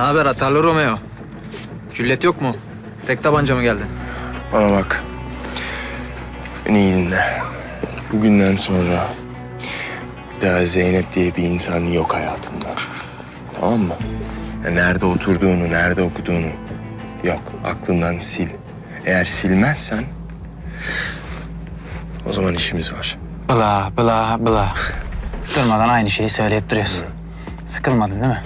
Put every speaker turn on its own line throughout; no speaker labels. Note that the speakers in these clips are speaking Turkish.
Ne haber atarlı Romeo? Küllet yok mu? Tek tabanca mı geldi?
Bana bak. Beni iyi dinle. Bugünden sonra bir daha Zeynep diye bir insan yok hayatında. Tamam mı? Ya nerede oturduğunu, nerede okuduğunu yok. Aklından sil. Eğer silmezsen o zaman işimiz var.
Bla bla bla. Durmadan aynı şeyi söyleyip duruyorsun. Sıkılmadın değil mi?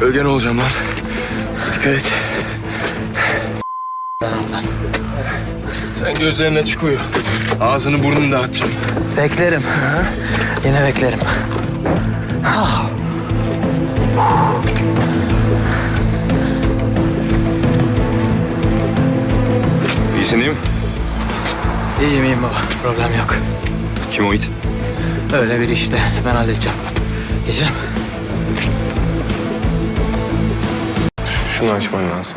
Ölgen olacağım lan. Dikkat et. Sen gözlerine uyu. Ağzını burnunu dağıtacağım.
Beklerim. Yine beklerim.
İyisin değil mi?
İyiyim iyiyim baba. Problem yok.
Kim o it?
Öyle bir işte. Ben halledeceğim. Geçelim.
Şunu açman lazım.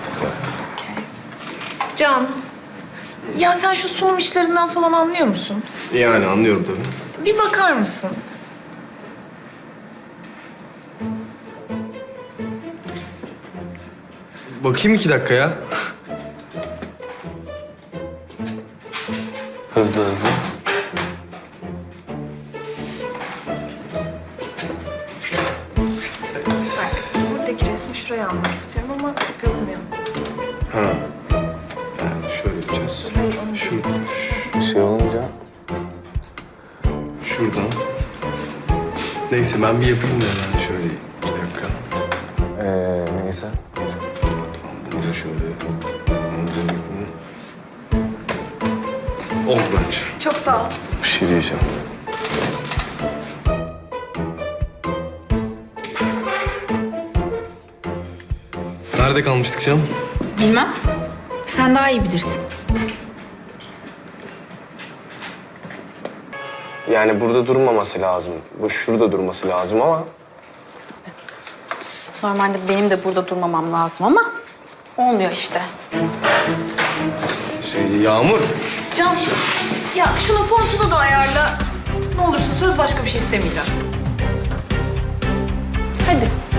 Can, ya sen şu sunum işlerinden falan anlıyor musun?
Yani anlıyorum tabii.
Bir bakar mısın?
Bakayım iki dakika ya. Hızlı hızlı. Ha. Yani şöyle yapacağız.
Hayır, onu
Şu şey olunca şuradan. Neyse ben bir yapayım da hemen şöyle iki dakika.
Ee, neyse.
Tamam bunu da şöyle. Oldu bence.
Çok sağ ol.
Bir şey diyeceğim. Nerede kalmıştık canım?
Bilmem. Sen daha iyi bilirsin.
Yani burada durmaması lazım. Bu şurada durması lazım ama
Normalde benim de burada durmamam lazım ama olmuyor işte.
Şey, Yağmur.
Can, ya şunun fontunu da ayarla. Ne olursun söz başka bir şey istemeyeceğim. Hadi.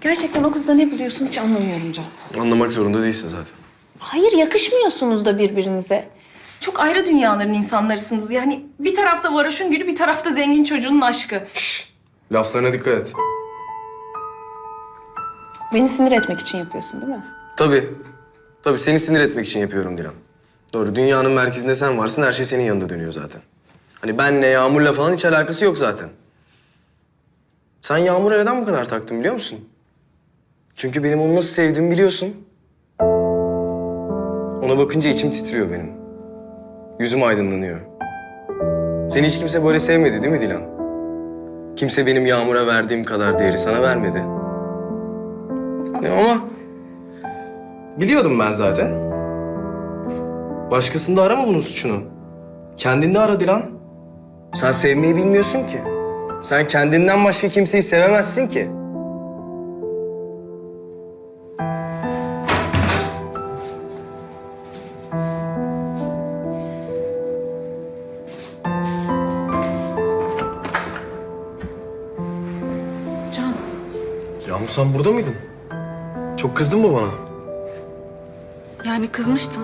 Gerçekten o kızda ne biliyorsun hiç anlamıyorum Can.
Anlamak zorunda değilsin zaten.
Hayır yakışmıyorsunuz da birbirinize.
Çok ayrı dünyaların insanlarısınız. Yani bir tarafta varoşun gülü, bir tarafta zengin çocuğunun aşkı.
Laflarına dikkat et.
Beni sinir etmek için yapıyorsun değil mi?
tabii. Tabii seni sinir etmek için yapıyorum Dilan. Doğru. Dünyanın merkezinde sen varsın. Her şey senin yanında dönüyor zaten. Hani benle Yağmur'la falan hiç alakası yok zaten. Sen Yağmur'a neden bu kadar taktın biliyor musun? Çünkü benim onu nasıl sevdiğimi biliyorsun. Ona bakınca içim titriyor benim. Yüzüm aydınlanıyor. Seni hiç kimse böyle sevmedi değil mi Dilan? Kimse benim Yağmur'a verdiğim kadar değeri sana vermedi. Ne ama biliyordum ben zaten. Başkasında arama bunun suçunu. Kendinde ara Dilan. Sen sevmeyi bilmiyorsun ki. Sen kendinden başka kimseyi sevemezsin ki. Yağmur sen burada mıydın? Çok kızdın mı bana?
Yani kızmıştım.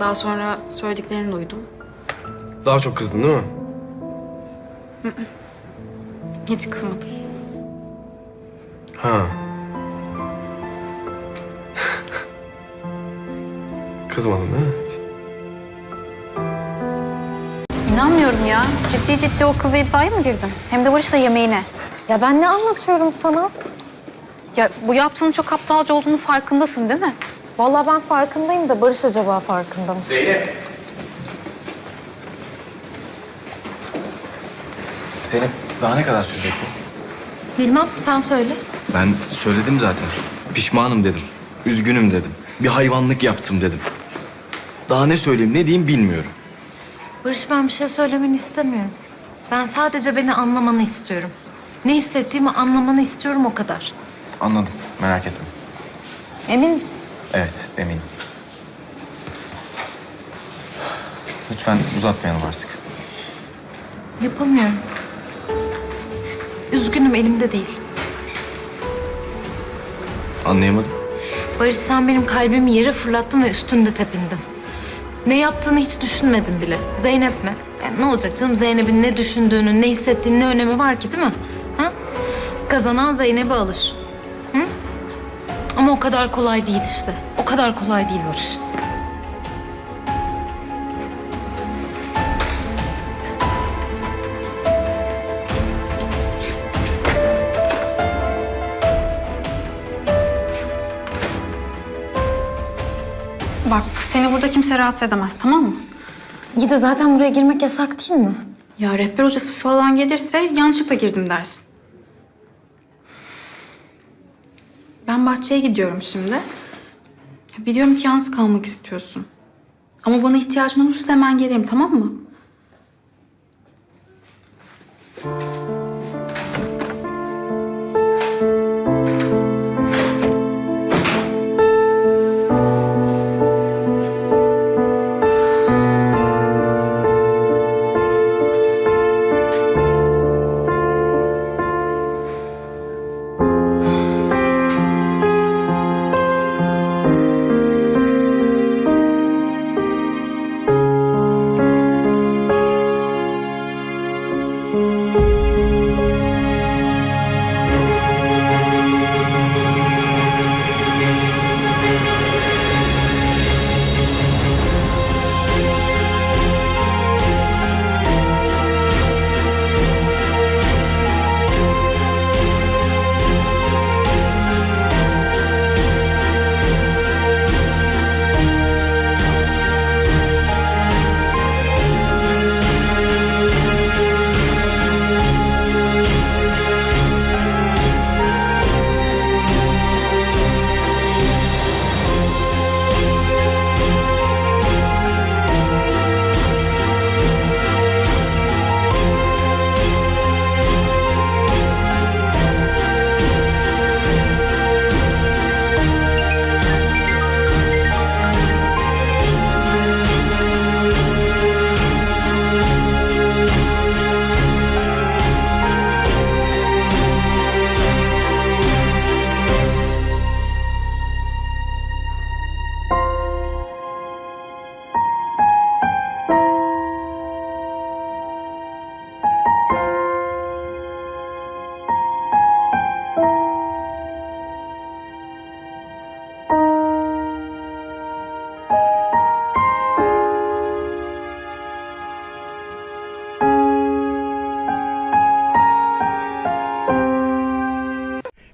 Daha sonra söylediklerini duydum.
Daha çok kızdın değil mi?
Hiç kızmadım.
Ha. Kızmadın değil mi?
İnanmıyorum ya. Ciddi ciddi o kızla iddiaya mı girdin? Hem de Barış'la yemeğine.
Ya ben ne anlatıyorum sana?
Ya bu yaptığının çok aptalca olduğunu farkındasın değil mi?
Vallahi ben farkındayım da Barış acaba farkında mı?
Zeynep.
Zeynep daha ne kadar sürecek bu?
Bilmem sen söyle.
Ben söyledim zaten. Pişmanım dedim. Üzgünüm dedim. Bir hayvanlık yaptım dedim. Daha ne söyleyeyim ne diyeyim bilmiyorum.
Barış ben bir şey söylemeni istemiyorum. Ben sadece beni anlamanı istiyorum. Ne hissettiğimi anlamanı istiyorum o kadar.
Anladım merak etme.
Emin misin?
Evet eminim. Lütfen uzatmayalım artık.
Yapamıyorum. Üzgünüm elimde değil.
Anlayamadım.
Barış sen benim kalbimi yere fırlattın ve üstünde tepindin. Ne yaptığını hiç düşünmedin bile. Zeynep mi? E, ne olacak canım Zeynep'in ne düşündüğünün, ne hissettiğinin ne önemi var ki değil mi? Ha? Kazanan Zeynep'i alır. Ama o kadar kolay değil işte. O kadar kolay değil Barış.
Bak seni burada kimse rahatsız edemez tamam mı?
İyi de zaten buraya girmek yasak değil mi?
Ya rehber hocası falan gelirse yanlışlıkla girdim dersin. Ben bahçeye gidiyorum şimdi. Biliyorum ki yalnız kalmak istiyorsun. Ama bana ihtiyacın olursa hemen gelirim tamam mı?